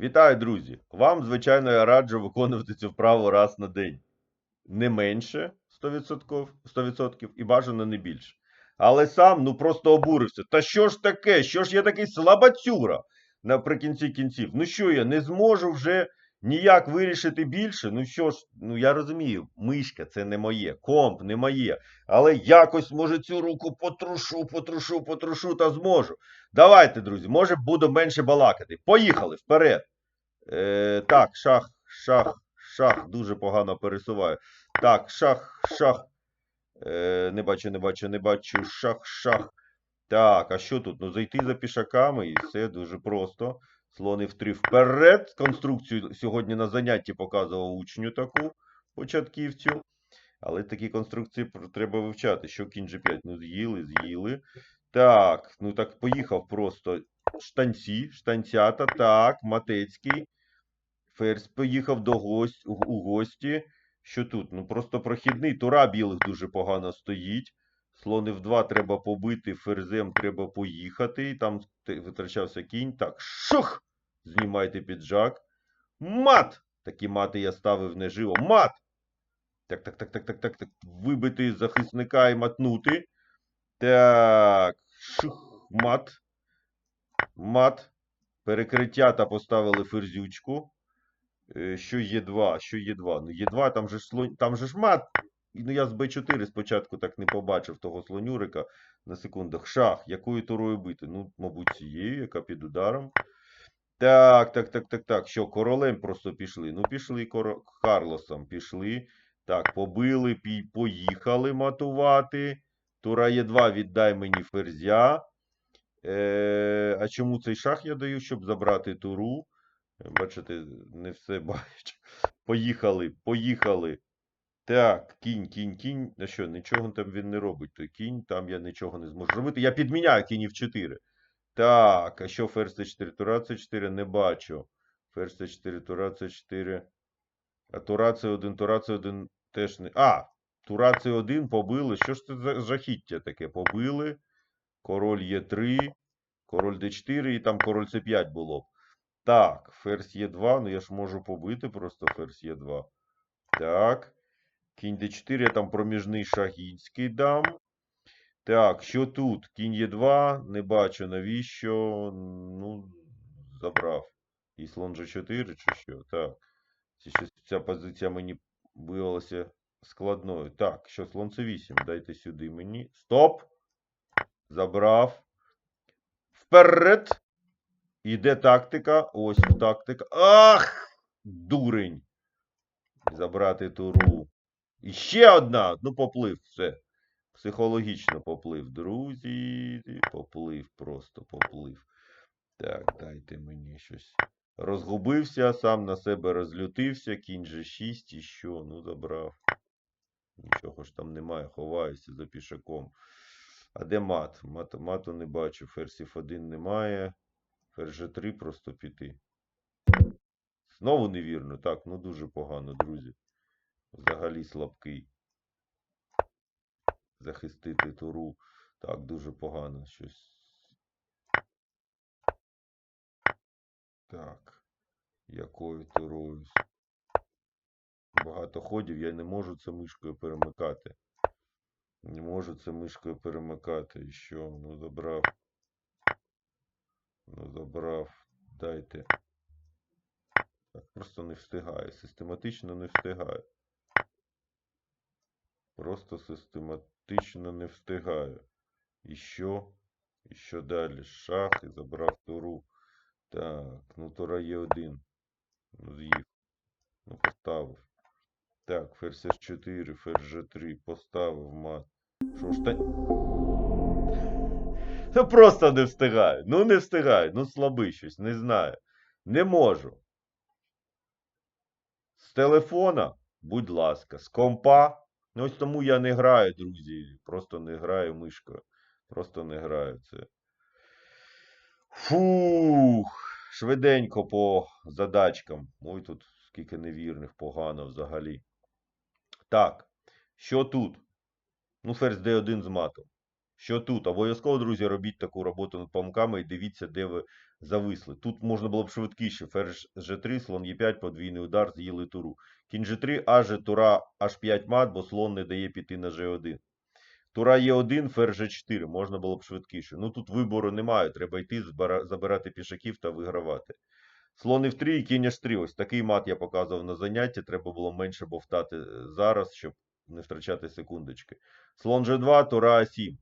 Вітаю, друзі! Вам, звичайно, я раджу виконувати цю вправу раз на день. Не менше 100%, 100% і бажано не більше. Але сам ну просто обурився. Та що ж таке? Що ж я такий слабацюра наприкінці кінців? Ну що я не зможу вже ніяк вирішити більше? Ну що ж, ну я розумію, мишка це не моє, комп не моє. Але якось, може, цю руку потрушу, потрушу, потрушу та зможу. Давайте, друзі, може буду менше балакати. Поїхали вперед. Е, так, шах, шах, шах. Дуже погано пересуваю. Так, шах, шах. Е, не бачу, не бачу, не бачу. Шах, шах. Так, а що тут? Ну, зайти за пішаками і все дуже просто. Слони в три вперед. Конструкцію сьогодні на занятті показував учню таку початківцю. Але такі конструкції треба вивчати. Що кінь G5? Ну, з'їли, з'їли. Так, ну так поїхав просто. Штанці, штанцята, так, Матецький. Ферзь поїхав до гость, у гості. Що тут? Ну просто прохідний. Тура білих дуже погано стоїть. Слони в 2 треба побити, ферзем треба поїхати. І там витрачався кінь. Так, шух! Знімайте піджак. Мат! Такі мати я ставив неживо. Мат! Так, так, так, так, так, так, так. Вибити захисника і матнути. Так. Шух, мат. Мат. Перекриття та поставили ферзючку. Е, Що є 2? Що є 2? Ну, є 2, там же ж слон... там же ж мат. Ну, я з Б4 спочатку так не побачив того слонюрика на секундах. Шах. Якою турою бити? Ну, мабуть, цією, яка під ударом. Так, так, так, так, так. Що, королем просто пішли? Ну, пішли коро... Карлосом, пішли. Так, побили, пі... поїхали матувати. Тура є 2, віддай мені ферзя. Е, а чому цей шах я даю, щоб забрати туру? Е, Бачите, не все бачу. Поїхали, поїхали. Так, кінь, кінь, кінь. А що, нічого там він не робить. Той кінь, там я нічого не зможу робити. Я підміняю кінів 4. Так, а що ферзь С4, тура С4 не бачу. Ферзь С4, тура С4. А тура С1, тура С1 теж не. А! Тура С1 побили. Що ж це за жахіття таке? Побили. Король Е3, король Д4 і там король С5 було. Так, ферзь Е2, ну я ж можу побити просто ферзь Е2. Так. Кінь Д4, я там проміжний шагінський дам. Так, що тут? Кінь Е2, не бачу навіщо. Ну, забрав. І слон G4 чи що? Так. Ця позиція мені виявилася складною. Так, що слон С8, дайте сюди мені. Стоп! Забрав. Вперед. Іде тактика. Ось тактика. Ах! Дурень. Забрати туру. І ще одна. Ну, поплив. Все. Психологічно поплив. Друзі. Поплив, просто поплив. Так, дайте мені щось. Розгубився, сам на себе розлютився. Кінь G6 і що? Ну, забрав. Нічого ж там немає, ховаюся за пішаком. А де мат? мат мату не бачу. Ферзь F1 немає. Ферзь G3 просто піти. Знову невірно. Так, ну дуже погано, друзі. Взагалі слабкий. Захистити туру. Так, дуже погано щось. Так. Якою турою? Багато ходів, я не можу це мишкою перемикати. Не можу це мишкою перемикати. І що? Ну забрав. Ну забрав. Дайте. Так, просто не встигаю. Систематично не встигаю. Просто систематично не встигаю. І що? І що далі? Шах і забрав туру. Так, ну тура є один. Ну. Ну, поставив. Так, ферзь С4, ферзь G3, поставив мат. Що ж та... Ну просто не встигаю. Ну не встигаю. Ну слабий щось, не знаю. Не можу. З телефона, будь ласка, з компа. Ну ось тому я не граю, друзі. Просто не граю мишкою. Просто не граю це. Фух. Швиденько по задачкам. Ой, тут скільки невірних, погано взагалі. Так, що тут? Ну, ферзь D1 з матом. Що тут? Обов'язково, друзі, робіть таку роботу над помилками і дивіться, де ви зависли. Тут можна було б швидкіше. Ферзь G3, слон Е5, подвійний удар, з'їли туру. Кінь G3, аж тура H5 мат, бо слон не дає піти на G1. Тура Е1, ферзь G4, можна було б швидкіше. Ну тут вибору немає, треба йти, забирати пішаків та вигравати. Слон F3 і кінь H3. Ось такий мат я показував на занятті. Треба було менше бовтати е, зараз, щоб не втрачати секундочки. Слон G2, тура А7.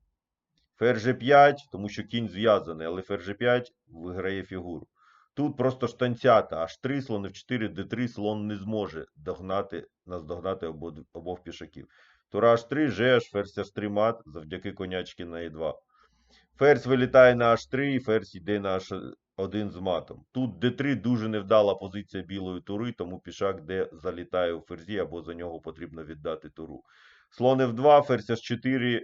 Ферзь G5, тому що кінь зв'язаний, але ферзь G5 виграє фігуру. Тут просто штанцята, H3, слон F4, D3, слон не зможе догнати, наздогнати обох, обох пішаків. Тура H3, G, ферзь H3 мат, завдяки конячки на E2. Ферзь вилітає на H3, і ферзь йде на H1 з матом. Тут D3 дуже невдала позиція білої тури, тому пішак де залітає у ферзі, або за нього потрібно віддати туру. Слон F2, ферзь H4.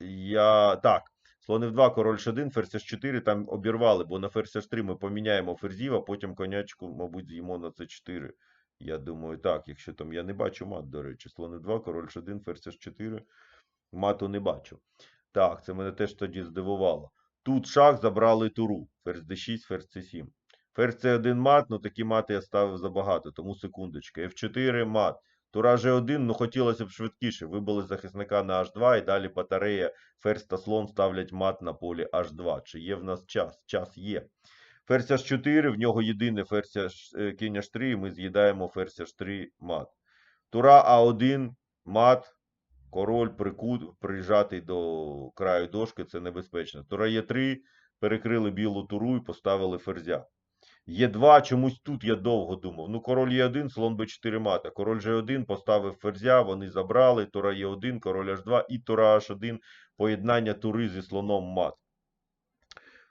Я... Так, слон F2, король H1, ферзь H4 там обірвали, бо на ферзь H3 ми поміняємо ферзів, а потім конячку, мабуть, з'їмо на C4. Я думаю, так, якщо там я не бачу мат, до речі, слон F2, король H1, ферзь H4. Мату не бачу. Так, це мене теж тоді здивувало. Тут шах забрали туру. Ферзь d6, ферзь c7. Ферзь c1 мат, ну такі мати я ставив забагато, тому секундочка. F4 мат. Тура G1, ну хотілося б швидкіше. Вибили захисника на H2 і далі батарея, ферзь та слон ставлять мат на полі H2. Чи є в нас час? Час є. Ферзь H4, в нього єдине ферзь е, кінь H3, і ми з'їдаємо ферзь H3 мат. Тура А1 мат. Король прикут, прижатий до краю дошки, це небезпечно. Тура Е3, перекрили білу туру і поставили ферзя. Е2, чомусь тут я довго думав. Ну, король Е1, слон Б4 мата. Король G1 поставив ферзя, вони забрали. Тура Е1, король H2 і тура H1, поєднання тури зі слоном мат.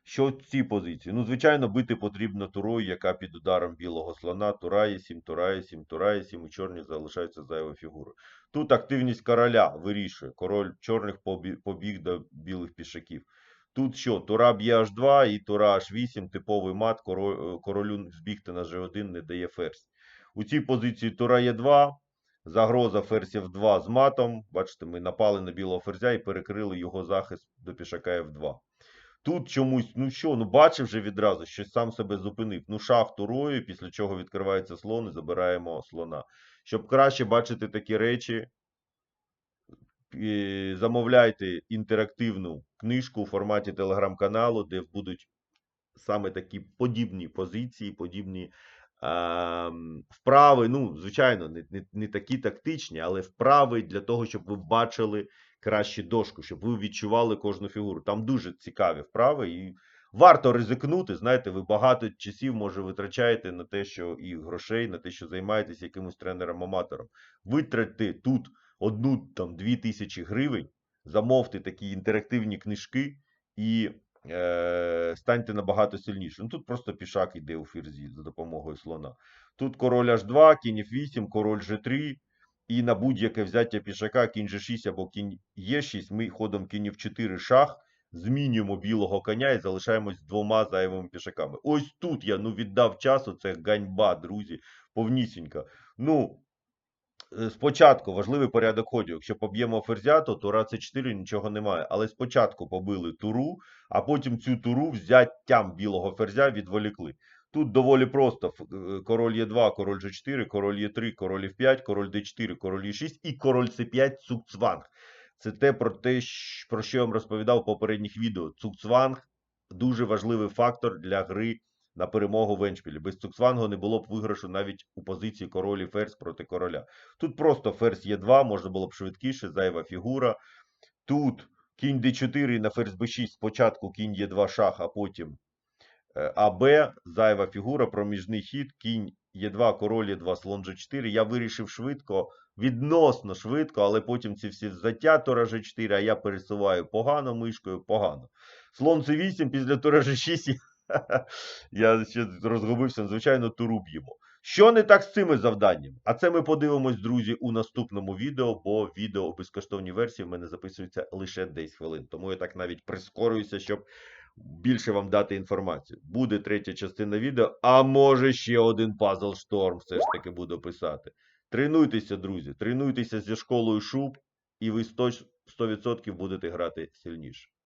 Що в цій позиції? Ну, звичайно, бити потрібно турою, яка під ударом білого слона. Тура є 7, тура є 7, тура є 7, у чорні залишаються зайвою фігурою. Тут активність короля вирішує. Король чорних побіг до білих пішаків. Тут що? Тура б'є H2 і тура H8, типовий мат, е, королю збігти на G1 не дає ферзь. У цій позиції тура Е2, загроза ферзь F2 з матом. Бачите, ми напали на білого ферзя і перекрили його захист до пішака F2. Тут чомусь, ну що, ну бачив вже відразу, що сам себе зупинив. Ну, шах турою, після чого відкривається слон і забираємо слона. Щоб краще бачити такі речі, замовляйте інтерактивну книжку у форматі телеграм-каналу, де будуть саме такі подібні позиції, подібні а, вправи. Ну, звичайно, не, не, не такі тактичні, але вправи для того, щоб ви бачили краще дошку, щоб ви відчували кожну фігуру. Там дуже цікаві вправи і варто ризикнути. Знаєте, ви багато часів, може, витрачаєте на те, що і грошей, на те, що займаєтесь якимось тренером-аматором. Витратьте тут одну там дві тисячі гривень, замовте такі інтерактивні книжки і е, станьте набагато сильніше. Ну тут просто пішак йде у ферзі за допомогою слона. Тут король H2, кінь F8, король G3. І на будь-яке взяття пішака, кінь G6 або кінь Е6, ми ходом кінь F4 шах, змінюємо білого коня і залишаємось двома зайвими пішаками. Ось тут я ну віддав часу, це ганьба, друзі, повнісінька. Ну, спочатку важливий порядок ходів. Якщо поб'ємо ферзя, то тура С4 нічого немає. Але спочатку побили туру, а потім цю туру взяттям білого ферзя відволікли. Тут доволі просто. Е, Король Е2, король G4, король Е3, король F5, король D4, король Е6 і король С5 цукцванг. Це те про те, про що я вам розповідав в попередніх відео. Цукцванг дуже важливий фактор для гри на перемогу в Еншпілі. Без цукцвангу не було б виграшу навіть у позиції король ферзь проти короля. Тут просто ферзь Е2, можна було б швидкіше, зайва фігура. Тут кінь d4 на ферзь b6 спочатку кінь Е2 шах, а потім е, АБ, зайва фігура, проміжний хід, кінь Е2, король Е2, слон G4. Я вирішив швидко, відносно швидко, але потім ці всі взяття тура G4, а я пересуваю погано мишкою, погано. Слон C8 після тура G6. Я ще розгубився, звичайно, туру б'ємо. Що не так з цими завданнями? А це ми подивимось, друзі, у наступному відео, бо відео у безкоштовній версії в мене записується лише 10 хвилин. Тому я так навіть прискорююся, щоб більше вам дати інформацію. Буде третя частина відео, а може ще один пазл шторм все ж таки буду писати. Тренуйтеся, друзі, тренуйтеся зі школою шуб, і ви 100% 100% будете грати сильніше.